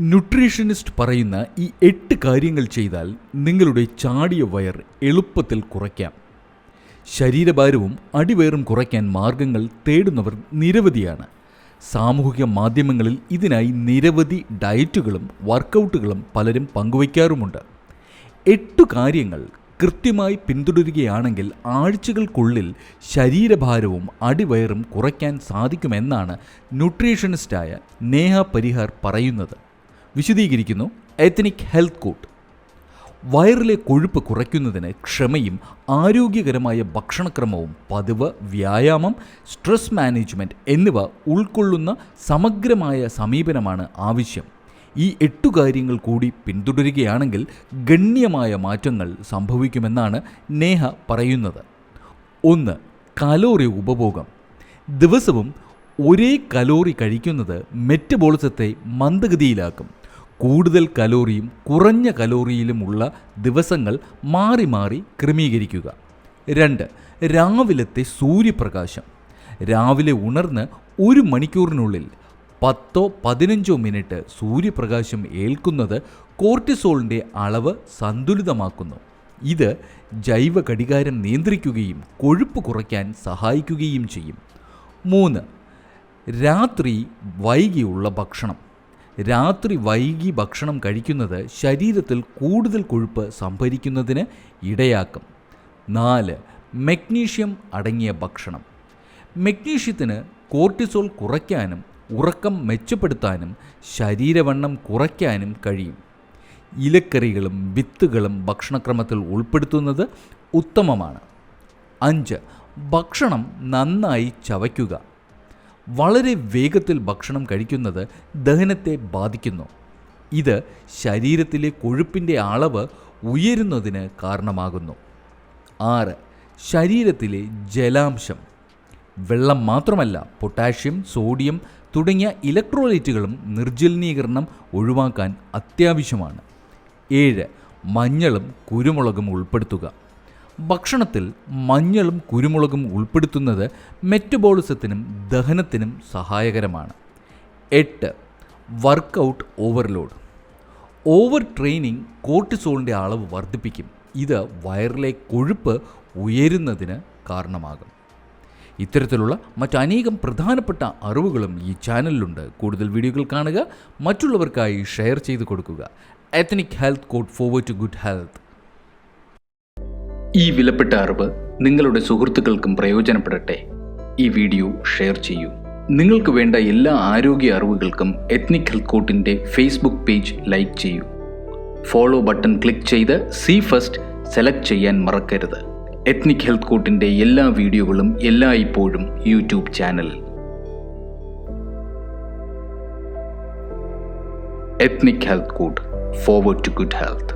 Nutritionist പറയുന്ന ഈ എട്ട് കാര്യങ്ങൾ ചെയ്താൽ നിങ്ങളുടെ ചാടിയ വയർ എളുപ്പത്തിൽ കുറയ്ക്കാം. ശരീരഭാരവും അടിവയറും കുറയ്ക്കാൻ മാർഗങ്ങൾ തേടുന്നവർ നിരവധിയാണ്. സാമൂഹിക മാധ്യമങ്ങളിൽ ഇതിനായി നിരവധി ഡയറ്റുകളും വർക്കൗട്ടുകളും പലരും പങ്കുവയ്ക്കാറുമുണ്ട്. എട്ടു കാര്യങ്ങൾ കൃത്യമായി പിന്തുടരുകയാണെങ്കിൽ ആഴ്ചകൾക്കുള്ളിൽ ശരീരഭാരവും അടിവയറും കുറയ്ക്കാൻ സാധിക്കുമെന്നാണ് ന്യൂട്രീഷനിസ്റ്റായ നേഹ പരിഹാർ പറയുന്നത്. വിശദീകരിക്കുന്നു. എത്നിക് ഹെൽത്ത് കോട്ട് വയറിലെ കൊഴുപ്പ് കുറയ്ക്കുന്നതിന് ക്ഷമയും ആരോഗ്യകരമായ ഭക്ഷണക്രമവും പതിവ് വ്യായാമം സ്ട്രെസ് മാനേജ്മെന്റ് എന്നിവ ഉൾക്കൊള്ളുന്ന സമഗ്രമായ സമീപനമാണ് ആവശ്യം. ഈ എട്ടു കാര്യങ്ങൾ കൂടി പിന്തുടരുകയാണെങ്കിൽ ഗണ്യമായ മാറ്റങ്ങൾ സംഭവിക്കുമെന്നാണ് നേഹ പറയുന്നത്. ഒന്ന് കലോറി ഉപഭോഗം. ദിവസവും ഒരേ കലോറി കഴിക്കുന്നത് മെറ്റബോളിസത്തെ മന്ദഗതിയിലാക്കും. കൂടുതൽ കലോറിയും കുറഞ്ഞ കലോറിയിലുമുള്ള ദിവസങ്ങൾ മാറി മാറി ക്രമീകരിക്കുക. രണ്ട് രാവിലത്തെ സൂര്യപ്രകാശം. രാവിലെ ഉണർന്ന് ഒരു മണിക്കൂറിനുള്ളിൽ പത്തോ പതിനഞ്ചോ മിനിറ്റ് സൂര്യപ്രകാശം ഏൽക്കുന്നത് കോർട്ടിസോളിന്റെ അളവ് സന്തുലിതമാക്കുന്നു. ഇത് ജൈവ ഘടികാരം നിയന്ത്രിക്കുകയും കൊഴുപ്പ് കുറയ്ക്കാൻ സഹായിക്കുകയും ചെയ്യും. മൂന്ന് രാത്രി വൈകിയുള്ള ഭക്ഷണം. രാത്രി വൈകി ഭക്ഷണം കഴിക്കുന്നത് ശരീരത്തിൽ കൂടുതൽ കൊഴുപ്പ് സംഭരിക്കുന്നതിന് ഇടയാക്കും. നാല് മെഗ്നീഷ്യം അടങ്ങിയ ഭക്ഷണം. മെഗ്നീഷ്യത്തിന് കോർട്ടിസോൾ കുറയ്ക്കാനും ഉറക്കം മെച്ചപ്പെടുത്താനും ശരീരവണ്ണം കുറയ്ക്കാനും കഴിയും. ഇലക്കറികളും വിത്തുകളും ഭക്ഷണക്രമത്തിൽ ഉൾപ്പെടുത്തുന്നത് ഉത്തമമാണ്. അഞ്ച് ഭക്ഷണം നന്നായി ചവയ്ക്കുക. വളരെ വേഗത്തിൽ ഭക്ഷണം കഴിക്കുന്നത് ദഹനത്തെ ബാധിക്കുന്നു. ഇത് ശരീരത്തിലെ കൊഴുപ്പിന്റെ അളവ് ഉയരുന്നതിന് കാരണമാകുന്നു. ആറ് ശരീരത്തിലെ ജലാംശം. വെള്ളം മാത്രമല്ല പൊട്ടാഷ്യം സോഡിയം തുടങ്ങിയ ഇലക്ട്രോലൈറ്റുകളും നിർജലീകരണം ഒഴിവാക്കാൻ അത്യാവശ്യമാണ്. ഏഴ് മഞ്ഞളും കുരുമുളകും ഉൾപ്പെടുത്തുക. ഭക്ഷണത്തിൽ മഞ്ഞളും കുരുമുളകും ഉൾപ്പെടുത്തുന്നത് മെറ്റബോളിസത്തിനും ദഹനത്തിനും സഹായകരമാണ്. എട്ട് വർക്കൗട്ട് ഓവർലോഡ്. ഓവർ ട്രെയിനിങ് കോർട്ടിസോളിന്റെ അളവ് വർദ്ധിപ്പിക്കും. ഇത് വയറിലെ കൊഴുപ്പ് ഉയരുന്നതിന് കാരണമാകും. ഇത്തരത്തിലുള്ള മറ്റനേകം പ്രധാനപ്പെട്ട അറിവുകളും ഈ ചാനലിലുണ്ട്. കൂടുതൽ വീഡിയോകൾ കാണുക മറ്റുള്ളവർക്കായി ഷെയർ ചെയ്ത് കൊടുക്കുക. Ethnic health code forward to good health ഈ വിലപ്പെട്ട അറിവ് നിങ്ങളുടെ സുഹൃത്തുക്കൾക്കും പ്രയോജനപ്പെടട്ടെ. ഈ വീഡിയോ ഷെയർ ചെയ്യൂ. നിങ്ങൾക്ക് വേണ്ട എല്ലാ ആരോഗ്യ അറിവുകൾക്കും എത്നിക് ഹെൽത്ത് കോട്ടിന്റെ ഫേസ്ബുക്ക് പേജ് ലൈക്ക് ചെയ്യൂ. ഫോളോ ബട്ടൺ ക്ലിക്ക് ചെയ്ത് സി ഫസ്റ്റ് സെലക്ട് ചെയ്യാൻ മറക്കരുത്. എത്നിക് ഹെൽത്ത് കോട്ടിന്റെ എല്ലാ വീഡിയോകളും എല്ലായ്പ്പോഴും യൂട്യൂബ് ചാനലിൽ ethnic health code forward to good health